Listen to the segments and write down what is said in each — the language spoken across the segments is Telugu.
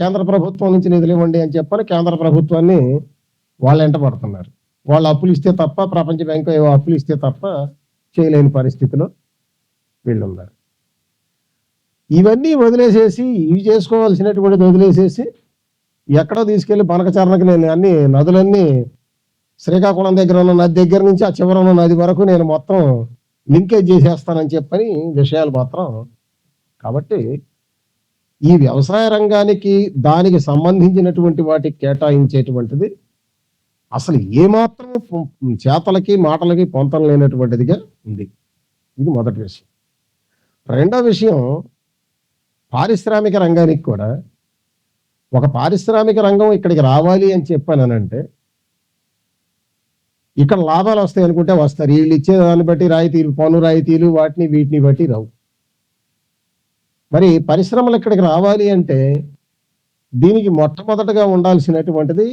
కేంద్ర ప్రభుత్వం నుంచి నిధులు ఇవ్వండి అని చెప్పని కేంద్ర ప్రభుత్వాన్ని వాళ్ళు ఎంట పడుతున్నారు. వాళ్ళు అప్పులు ఇస్తే తప్ప ప్రపంచ బ్యాంకు ఏవో అప్పులు ఇస్తే తప్ప చేయలేని పరిస్థితిలో వీళ్ళు ఉన్నారు ఇవన్నీ వదిలేసేసి ఇవి చేసుకోవాల్సినటువంటిది వదిలేసేసి ఎక్కడో తీసుకెళ్ళి బనకచరణకు నేను అన్ని నదులన్నీ శ్రీకాకుళం దగ్గర ఉన్న నది దగ్గర నుంచి ఆ చివర ఉన్న నది వరకు నేను మొత్తం లింకేజ్ చేసేస్తానని చెప్పని విషయాలు మాత్రం. కాబట్టి ఈ వ్యవసాయ రంగానికి దానికి సంబంధించినటువంటి వాటికి కేటాయించేటువంటిది అసలు ఏమాత్రం చేతలకి మాటలకి పొంతం లేనటువంటిదిగా ఉంది. ఇది మొదటి విషయం. రెండో విషయం పారిశ్రామిక రంగానికి కూడా ఒక పారిశ్రామిక రంగం ఇక్కడికి రావాలి అని చెప్పానంటే ఇక్కడ లాభాలు వస్తాయి అనుకుంటే వస్తారు. వీళ్ళు ఇచ్చే దాన్ని బట్టి రాయితీలు పన్ను రాయితీలు వాటిని వీటిని బట్టి రావు. మరి పరిశ్రమలు ఇక్కడికి రావాలి అంటే దీనికి మొట్టమొదటగా ఉండాల్సినటువంటిది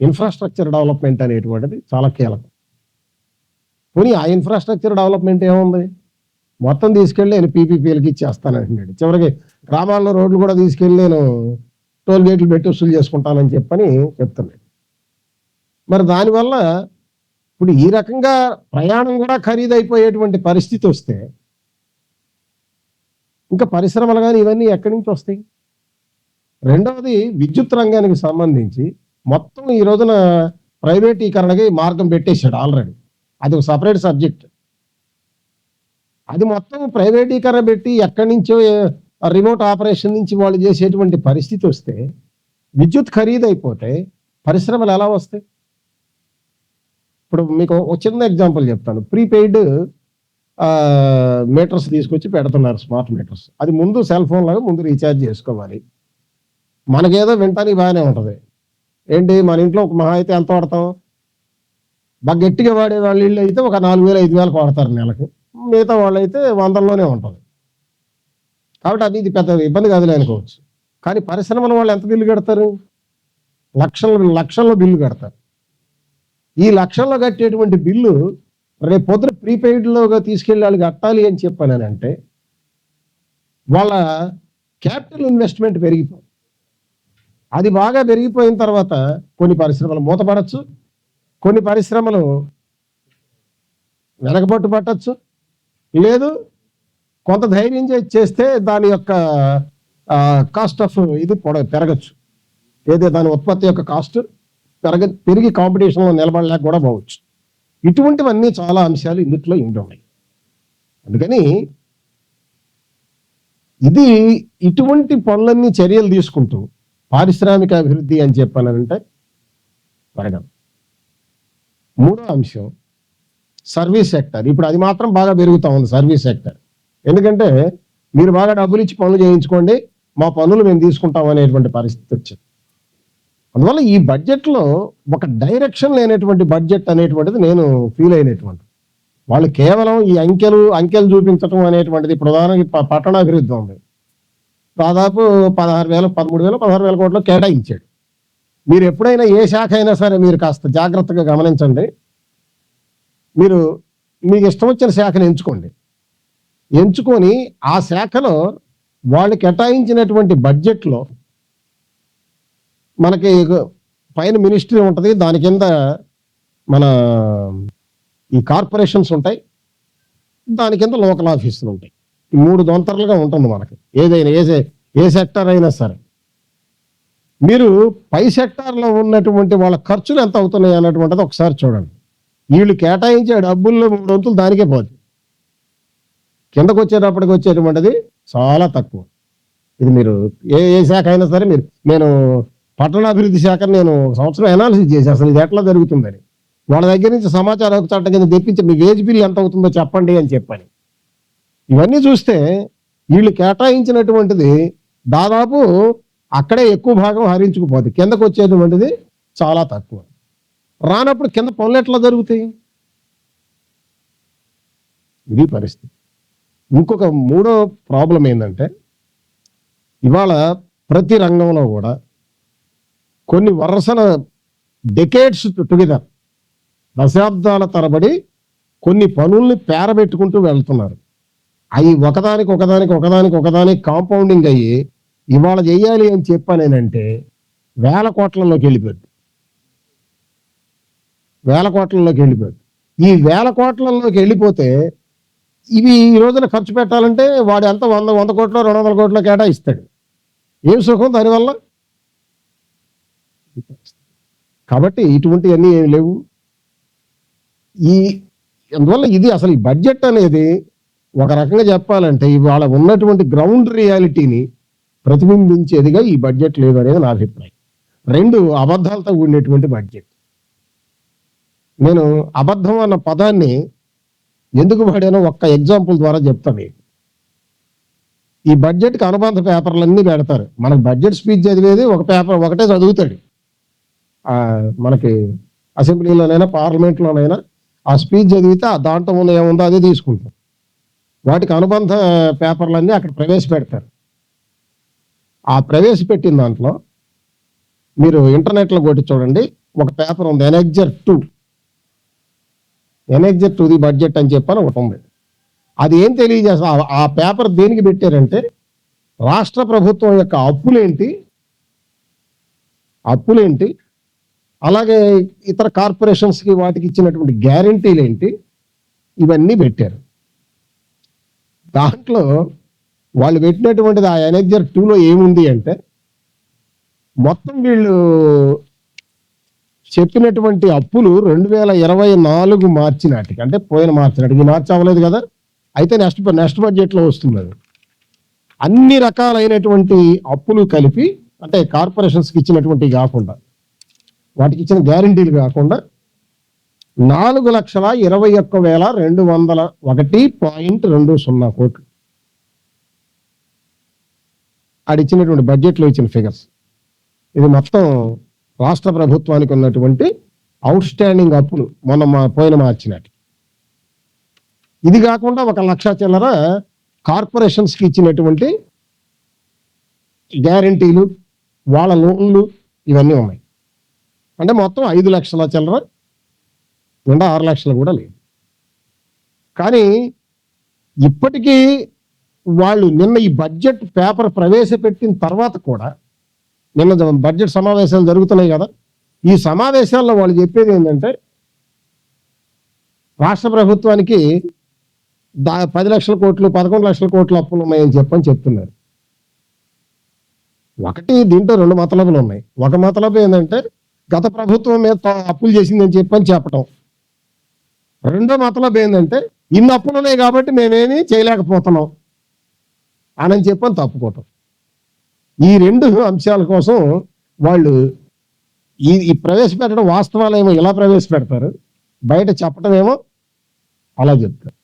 ఇన్ఫ్రాస్ట్రక్చర్ డెవలప్మెంట్ అనేటువంటిది చాలా కీలకం. పోనీ ఆ ఇన్ఫ్రాస్ట్రక్చర్ డెవలప్మెంట్ ఏముంది? మొత్తం తీసుకెళ్ళి నేను పీపీపీలకి ఇచ్చేస్తానంటున్నాడు చివరికి గ్రామాల్లో రోడ్లు కూడా తీసుకెళ్ళి నేను టోల్ గేట్లు పెట్టి వసూలు చేసుకుంటానని చెప్పని చెప్తున్నాడు. మరి దానివల్ల ఇప్పుడు ఈ రకంగా ప్రయాణం కూడా ఖరీదైపోయేటువంటి పరిస్థితి వస్తే ఇంకా పరిశ్రమలు కానీ ఇవన్నీ ఎక్కడి నుంచి వస్తాయి? రెండవది విద్యుత్ రంగానికి సంబంధించి మొత్తం ఈ రోజున ప్రైవేటీకరణకి మార్గం పెట్టేశాడు ఆల్రెడీ. అది ఒక సపరేట్ సబ్జెక్ట్. అది మొత్తం ప్రైవేటీకరణ పెట్టి ఎక్కడి నుంచో రిమోట్ ఆపరేషన్ నుంచి వాళ్ళు చేసేటువంటి పరిస్థితి వస్తే విద్యుత్ ఖరీదైపోతే పరిశ్రమలు ఎలా వస్తాయి? ఇప్పుడు మీకు ఒక చిన్న ఎగ్జాంపుల్ చెప్తాను. ప్రీపెయిడ్ మీటర్స్ తీసుకొచ్చి పెడుతున్నారు స్మార్ట్ మీటర్స్. అది ముందు సెల్ ఫోన్ లాగా ముందు రీఛార్జ్ చేసుకోవాలి. మనకేదో వింటానికి బాగానే ఉంటుంది. ఏంటి మన ఇంట్లో ఒక మహా అయితే ఎంత వాడతాం? బాగా గట్టిగా వాడే వాళ్ళ ఇల్లు అయితే ఒక నాలుగు వేలు ఐదు వేలకు వాడతారు నెలకు. మిగతా వాళ్ళు అయితే వందల్లోనే ఉంటుంది. కాబట్టి అది ఇది పెద్ద ఇబ్బంది కాదులే అనుకోవచ్చు. కానీ పరిశ్రమల వాళ్ళు ఎంత బిల్లు కడతారు? లక్షల లక్షల్లో బిల్లు కడతారు. ఈ లక్షల్లో కట్టేటువంటి బిల్లు రేపు పొద్దున ప్రీపెయిడ్లోగా తీసుకెళ్ళి వాళ్ళు కట్టాలి అని చెప్పానంటే వాళ్ళ క్యాపిటల్ ఇన్వెస్ట్మెంట్ పెరిగిపోతుంది అది బాగా పెరిగిపోయిన తర్వాత కొన్ని పరిశ్రమలు మూతపడచ్చు కొన్ని పరిశ్రమలు వెనకబట్టు పట్టచ్చు. లేదు కొంత ధైర్యం చేస్తే దాని యొక్క కాస్ట్ ఆఫ్ ఇది పొడ పెరగచ్చు. ఏదో దాని ఉత్పత్తి యొక్క కాస్ట్ పెరగ పెరిగి కాంపిటీషన్లో నిలబడలేక కూడా పోవచ్చు. ఇటువంటివన్నీ చాలా అంశాలు ఇందుట్లో ఇంటి ఉన్నాయి అందుకని ఇది ఇటువంటి పనులన్నీ చర్యలు తీసుకుంటూ పారిశ్రామిక అభివృద్ధి అని చెప్పాలంటే త్వరగా మూడో అంశం సర్వీస్ సెక్టర్. ఇప్పుడు అది మాత్రం బాగా పెరుగుతూ ఉంది సర్వీస్ సెక్టర్. ఎందుకంటే మీరు బాగా డబ్బులు ఇచ్చి పనులు చేయించుకోండి మా పనులు మేము తీసుకుంటాం అనేటువంటి పరిస్థితి వచ్చింది. అందువల్ల ఈ బడ్జెట్లో ఒక డైరెక్షన్ లేనటువంటి బడ్జెట్ అనేటువంటిది నేను ఫీల్ అయినటువంటి వాళ్ళు కేవలం ఈ అంకెలు అంకెలు చూపించడం అనేటువంటిది ఇప్పుడు ఉదాహరణకి పట్టణాభివృద్ధి ఉంది. దాదాపు పదహారు వేల పదమూడు వేల పదహారు వేల కోట్లు కేటాయించాడు. మీరు ఎప్పుడైనా ఏ శాఖ అయినా సరే మీరు కాస్త జాగ్రత్తగా గమనించండి. మీరు మీకు ఇష్టం వచ్చిన శాఖను ఎంచుకోండి. ఎంచుకొని ఆ శాఖలో వాళ్ళు కేటాయించినటువంటి బడ్జెట్లో మనకి పైన మినిస్ట్రీ ఉంటుంది దాని కింద మన ఈ కార్పొరేషన్స్ ఉంటాయి దాని కింద లోకల్ ఆఫీసులు ఉంటాయి. ఈ మూడు దొంతరలుగా ఉంటుంది మనకి. ఏదైనా ఏ ఏ సెక్టర్ అయినా సరే. మీరు పై సెక్టార్లో ఉన్నటువంటి వాళ్ళ ఖర్చులు ఎంత అవుతున్నాయి అన్నటువంటిది ఒకసారి చూడండి. వీళ్ళు కేటాయించే డబ్బుల్లో మూడు వంతులు దానికే పోదు. కిందకు వచ్చేటప్పటికి వచ్చేటువంటిది చాలా తక్కువ. ఇది మీరు ఏ ఏ శాఖ అయినా సరే మీరు నేను పట్టణాభివృద్ధి శాఖ నేను సంవత్సరం అనాలిసిస్ చేసి అసలు ఇది ఎట్లా జరుగుతుందని. వాళ్ళ దగ్గర నుంచి సమాచార హక్కు చట్టం కింద తెప్పించి మీ వేజ్ బిల్ ఎంత అవుతుందో చెప్పండి అని చెప్పాను. ఇవన్నీ చూస్తే వీళ్ళు కేటాయించినటువంటిది దాదాపు అక్కడే ఎక్కువ భాగం హరించుకుపోతుంది కిందకు వచ్చేటువంటిది చాలా తక్కువ. రానప్పుడు కింద పనులు ఎట్లా జరుగుతాయి? ఇది పరిస్థితి. ఇంకొక మూడో ప్రాబ్లం ఏంటంటే ఇవాళ ప్రతి రంగంలో కూడా కొన్ని వరుసల డెకేట్స్ టుగెదర్ దశాబ్దాల తరబడి కొన్ని పనుల్ని పేరబెట్టుకుంటూ వెళ్తున్నారు. అవి ఒకదానికి ఒకదానికి ఒకదానికి ఒకదానికి కాంపౌండింగ్ అయ్యి ఇవాళ చేయాలి అని చెప్పానేనంటే వేల కోట్లలోకి వెళ్ళిపోద్ది. వేల కోట్లలోకి వెళ్ళిపోద్ది. ఈ వేల కోట్లలోకి వెళ్ళిపోతే ఇవి ఈ రోజున ఖర్చు పెట్టాలంటే వాడు ఎంత వంద వంద కోట్లు రెండు వందల కోట్లు కేటాయిస్తాడు. ఏం సుఖం దానివల్ల? కాబట్టి ఇటువంటివన్నీ ఏమి లేవు. ఈ అందువల్ల ఇది అసలు ఈ బడ్జెట్ అనేది ఒక రకంగా చెప్పాలంటే ఇవాళ ఉన్నటువంటి గ్రౌండ్ రియాలిటీని ప్రతిబింబించేదిగా ఈ బడ్జెట్ లేదు అనేది నా అభిప్రాయం. రెండు అబద్ధాలతో కూడినటువంటి బడ్జెట్. నేను అబద్ధం అన్న పదాన్ని ఎందుకు వాడానో ఒక్క ఎగ్జాంపుల్ ద్వారా చెప్తాను మీకు. ఈ బడ్జెట్కి అనుబంధ పేపర్లన్నీ పెడతారు. మనకు బడ్జెట్ స్పీచ్ చదివేది ఒక పేపర్ ఒకటే చదువుతాడు. మనకి అసెంబ్లీలోనైనా పార్లమెంట్లోనైనా ఆ స్పీచ్ చదివితే ఆ దాంట్లో ఉన్న ఏముందో అదే తీసుకుంటాం. వాటికి అనుబంధ పేపర్లన్నీ అక్కడ ప్రవేశపెడతారు. ఆ ప్రవేశపెట్టిన దాంట్లో మీరు ఇంటర్నెట్లో కొట్టి చూడండి ఒక పేపర్ ఉంది annexure two. Annexure to the budget అని చెప్పని ఒకటి ఉంది. అది ఏం తెలియజేస్తా ఆ- ఆ పేపర్ దేనికి పెట్టారంటే రాష్ట్ర ప్రభుత్వం యొక్క అప్పులేంటి? అప్పులేంటి? అలాగే ఇతర కార్పొరేషన్స్కి వాటికి ఇచ్చినటువంటి గ్యారంటీలు ఏంటి? ఇవన్నీ పెట్టారు. దాంట్లో వాళ్ళు పెట్టినటువంటిది ఆ ఎనర్జర్ టూలో ఏముంది అంటే మొత్తం వీళ్ళు చెప్పినటువంటి అప్పులు రెండు వేల ఇరవై నాలుగు మార్చి నాటికి అంటే పోయిన మార్చి నాటికి మార్చి అవ్వలేదు కదా? అయితే నెక్స్ట్ నెక్స్ట్ బడ్జెట్లో వస్తుంది అన్ని రకాలైనటువంటి అప్పులు కలిపి అంటే కార్పొరేషన్స్కి ఇచ్చినటువంటి కాకుండా వాటికి ఇచ్చిన గ్యారంటీలు కాకుండా నాలుగు లక్షల ఇరవై ఒక్క వేల రెండు వందల ఒకటి పాయింట్ రెండు సున్నా కోట్లు. ఆడిచ్చినటువంటి బడ్జెట్లో ఇచ్చిన ఫిగర్స్. ఇది మొత్తం రాష్ట్ర ప్రభుత్వానికి ఉన్నటువంటి అవుట్ స్టాండింగ్ అప్పులు మొన్న మా పోయిన మార్చినాటి ఇది కాకుండా ఒక లక్ష చిల్లర కార్పొరేషన్స్కి ఇచ్చినటువంటి గ్యారంటీలు వాళ్ళ లోన్లు ఇవన్నీ ఉన్నాయి. అంటే మొత్తం ఐదు లక్షల చిల్లర నిండా ఆరు లక్షలు కూడా లేదు. కానీ ఇప్పటికీ వాళ్ళు నిన్న ఈ బడ్జెట్ పేపర్ ప్రవేశపెట్టిన తర్వాత కూడా నిన్న బడ్జెట్ సమావేశాలు జరుగుతున్నాయి కదా ఈ సమావేశాల్లో వాళ్ళు చెప్పేది ఏంటంటే రాష్ట్ర ప్రభుత్వానికి దా పది లక్షల కోట్లు పదకొండు లక్షల కోట్లు అప్పులు ఉన్నాయని చెప్పని చెప్తున్నారు. ఒకటి దీంట్లో రెండు మతలబులు ఉన్నాయి. ఒక మతలబు ఏంటంటే గత ప్రభుత్వం మీద అప్పులు చేసిందని చెప్పని చెప్పటం. రెండో మతలబు ఏంటంటే ఇన్ని అప్పులు ఉన్నాయి కాబట్టి మేమేమీ చేయలేకపోతున్నాం. అని చెప్పని తప్పుకోవటం. ఈ రెండు అంశాల కోసం వాళ్ళు ఈ ఈ ప్రవేశపెట్టడం వాస్తవాలేమో ఇలా ప్రవేశపెడతారు బయట చెప్పటమేమో అలా చెప్తారు.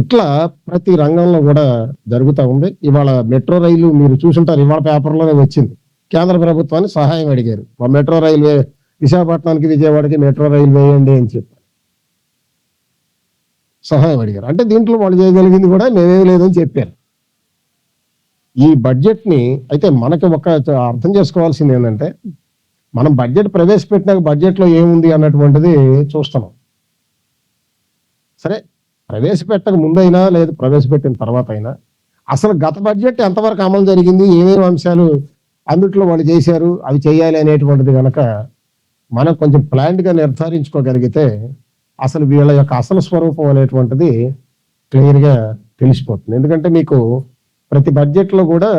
ఇట్లా ప్రతి రంగంలో కూడా జరుగుతూ ఉంది. ఇవాళ మెట్రో రైలు మీరు చూసుంటారు ఇవాళ పేపర్లోనే వచ్చింది. కేంద్ర ప్రభుత్వాన్ని సహాయం అడిగారు. మా మెట్రో రైల్వే విశాఖపట్నానికి విజయవాడకి మెట్రో రైలు వేయండి అని చెప్పారు. సహాయం అడిగారు. అంటే దీంట్లో వాళ్ళు చేయగలిగింది కూడా మేమేమి లేదని చెప్పారు. ఈ బడ్జెట్ని అయితే మనకి ఒక అర్థం చేసుకోవాల్సింది ఏంటంటే మనం బడ్జెట్ ప్రవేశపెట్టినాక బడ్జెట్లో ఏముంది అన్నటువంటిది చూస్తున్నాం. సరే ప్రవేశపెట్టక ముందైనా లేదు ప్రవేశపెట్టిన తర్వాత అయినా అసలు గత బడ్జెట్ ఎంతవరకు అమలు జరిగింది ఏమేమి అంశాలు అందుట్లో వాళ్ళు చేశారు అవి చేయాలి అనేటువంటిది కనుక మనం కొంచెం ప్లాంట్గా నిర్ధారించుకోగలిగితే అసలు వీళ్ళ యొక్క అసలు స్వరూపం అనేటువంటిది క్లియర్గా తెలిసిపోతుంది. ఎందుకంటే మీకు ప్రతి బడ్జెట్లో కూడా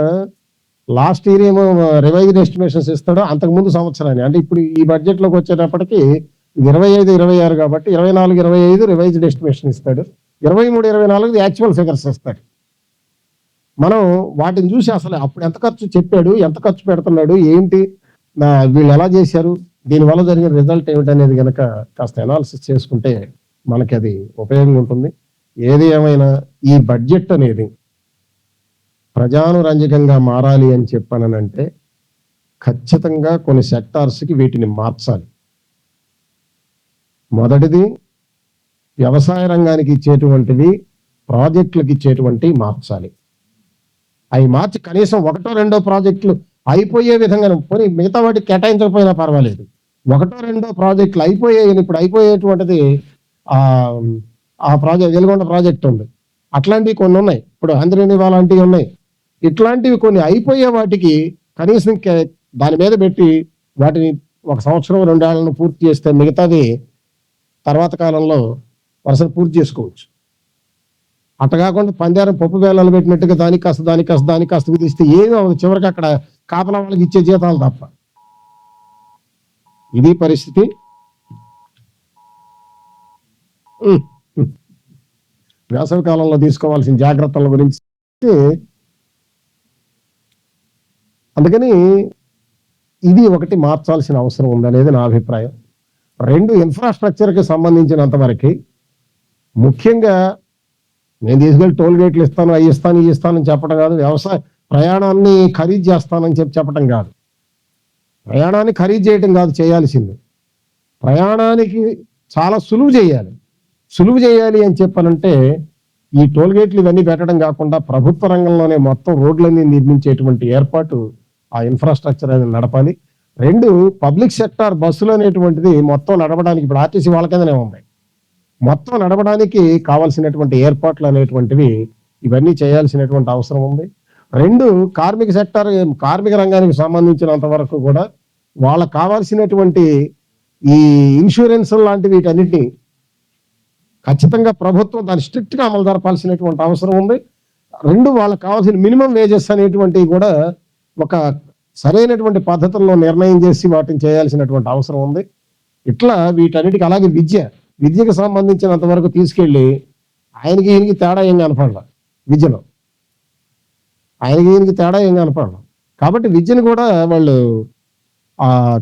లాస్ట్ ఇయర్ ఏమో రివైజ్డ్ ఎస్టిమేషన్స్ ఇస్తాడో అంతకుముందు సంవత్సరాన్ని. అంటే ఇప్పుడు ఈ బడ్జెట్లోకి వచ్చేటప్పటికీ వచ్చేటప్పటికి ఇరవై ఐదు ఇరవై ఆరు కాబట్టి ఇరవై నాలుగు ఇరవై ఐదు రివైజ్డ్ ఎస్టిమేషన్ ఇస్తాడు. ఇరవై మూడు ఇరవై నాలుగు యాక్చువల్ ఫిగర్స్ ఇస్తాడు. మనం వాటిని చూసి అసలు అప్పుడు ఎంత ఖర్చు చెప్పాడు ఎంత ఖర్చు పెడుతున్నాడు ఏంటి నా వీళ్ళు ఎలా చేశారు దీనివల్ల జరిగిన రిజల్ట్ ఏమిటనేది కనుక కాస్త అనాలిసిస్ చేసుకుంటే మనకి అది ఉపయోగం ఉంటుంది. ఏది ఏమైనా ఈ బడ్జెట్ అనేది ప్రజానురంజకంగా మారాలి అని చెప్పానంటే ఖచ్చితంగా కొన్ని సెక్టార్స్కి వీటిని మార్చాలి. మొదటిది వ్యవసాయ రంగానికి ఇచ్చేటువంటిది ప్రాజెక్టులకు ఇచ్చేటువంటి మార్చాలి. అవి మార్చి కనీసం ఒకటో రెండో ప్రాజెక్టులు అయిపోయే విధంగా పోనీ మిగతా వాటికి కేటాయించకపోయినా పర్వాలేదు. ఒకటో రెండో ప్రాజెక్టులు అయిపోయాయి ఇప్పుడు అయిపోయేటువంటిది ఆ ప్రాజెక్ట్ వెలుగొండ ప్రాజెక్ట్ ఉంది. అట్లాంటివి కొన్ని ఉన్నాయి. ఇప్పుడు అంద్రేని లాంటివి ఉన్నాయి. ఇట్లాంటివి కొన్ని అయిపోయే వాటికి కనీసం కే- దాని మీద పెట్టి వాటిని ఒక సంవత్సరం రెండేళ్ళను పూర్తి చేస్తే మిగతాది తర్వాత కాలంలో వరుసలు పూర్తి చేసుకోవచ్చు. అట్ట కాకుండా పందేరం పప్పు వేలాలు పెట్టినట్టుగా దానికి కాస్త దానికి కాస్త దానికి కాస్త విధిస్తే ఏమీ అవ్వదు చివరికి అక్కడ కాపలా వాళ్ళకి ఇచ్చే జీతాలు తప్ప. ఇది పరిస్థితి. వేసవి కాలంలో తీసుకోవాల్సిన జాగ్రత్తల గురించి అందుకని ఇది ఒకటి మార్చాల్సిన అవసరం ఉందనేది నా అభిప్రాయం. రెండు ఇన్ఫ్రాస్ట్రక్చర్కి సంబంధించినంత వరకు ముఖ్యంగా నేను తీసుకెళ్ళి టోల్ గేట్లు ఇస్తాను అవి ఇస్తాను ఇవి ఇస్తానని చెప్పడం కాదు. వ్యవసాయ ప్రయాణాన్ని ఖరీదు చేస్తానని చెప్పి చెప్పడం కాదు. ప్రయాణాన్ని ఖరీదు చేయడం కాదు చేయాల్సింది. ప్రయాణానికి చాలా సులువు చేయాలి. సులువు చేయాలి అని చెప్పాలంటే ఈ టోల్ గేట్లు ఇవన్నీ పెట్టడం కాకుండా ప్రభుత్వ రంగంలోనే మొత్తం రోడ్లన్నీ నిర్మించేటువంటి ఏర్పాటు ఆ ఇన్ఫ్రాస్ట్రక్చర్ అనేది నడపాలి. రెండు పబ్లిక్ సెక్టార్ బస్సులు అనేటువంటిది మొత్తం నడపడానికి ఇప్పుడు ఆర్టీసీ వాళ్ళ కిందనే ఉంది. మొత్తం నడపడానికి కావాల్సినటువంటి ఏర్పాట్లు అనేటువంటివి ఇవన్నీ చేయాల్సినటువంటి అవసరం ఉంది. రెండు కార్మిక సెక్టార్ కార్మిక రంగానికి సంబంధించినంత వరకు కూడా వాళ్ళకు కావాల్సినటువంటి ఈ ఇన్సూరెన్స్ లాంటి వీటన్నిటిని ఖచ్చితంగా ప్రభుత్వం దాన్ని స్ట్రిక్ట్గా అమలు జరపాల్సినటువంటి అవసరం ఉంది. రెండు వాళ్ళకి కావాల్సిన మినిమం వేజెస్ అనేటువంటివి కూడా ఒక సరైనటువంటి పద్ధతుల్లో నిర్ణయం చేసి వాటిని చేయాల్సినటువంటి అవసరం ఉంది. ఇట్లా వీటన్నిటికీ అలాగే విద్య విద్యకు సంబంధించినంత వరకు తీసుకెళ్ళి ఆయనకి ఈయనకి తేడా ఏం కనపడలా విద్యలో. ఆయనకి ఈయనకి తేడా ఏం కనపడలా కాబట్టి విద్యను కూడా వాళ్ళు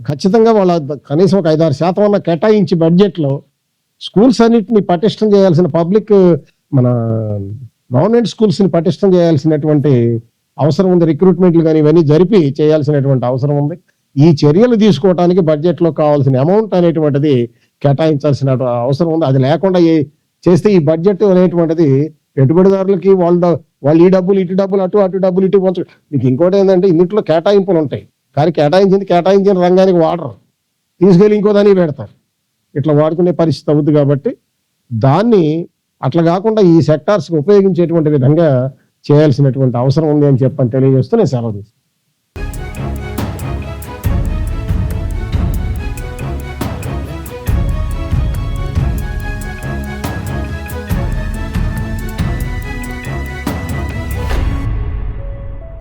ఖచ్చితంగా వాళ్ళ కనీసం ఒక ఐదారు శాతం అన్న కేటాయించి బడ్జెట్లో స్కూల్స్ అన్నిటిని పటిష్టం చేయాల్సిన పబ్లిక్ మన గవర్నమెంట్ స్కూల్స్ని పటిష్టం చేయాల్సినటువంటి అవసరం ఉంది. రిక్రూట్మెంట్లు కానీ ఇవన్నీ జరిపి చేయాల్సినటువంటి అవసరం ఉంది. ఈ చర్యలు తీసుకోవడానికి బడ్జెట్లో కావాల్సిన అమౌంట్ అనేటువంటిది కేటాయించాల్సిన అవసరం ఉంది. అది లేకుండా చేస్తే ఈ బడ్జెట్ అనేటువంటిది పెట్టుబడిదారులకి వాళ్ళ వాళ్ళు ఈ డబ్బులు ఇటు డబ్బులు అటు అటు డబ్బులు ఇటు పంచు మీకు ఇంకోటి ఏంటంటే ఇన్నిట్లో కేటాయింపులు ఉంటాయి. కానీ కేటాయించింది కేటాయించిన రంగానికి వాడరు. తీసుకెళ్ళి ఇంకో దానికి పెడతారు. ఇట్లా వాడుకునే పరిస్థితి అవుతుంది కాబట్టి దాన్ని అట్లా కాకుండా ఈ సెక్టార్స్ ఉపయోగించేటువంటి విధంగా చేయాల్సినటువంటి అవసరం ఉంది అని చెప్పని తెలియజేస్తూ నేను సెలవు తీసుకుంటాను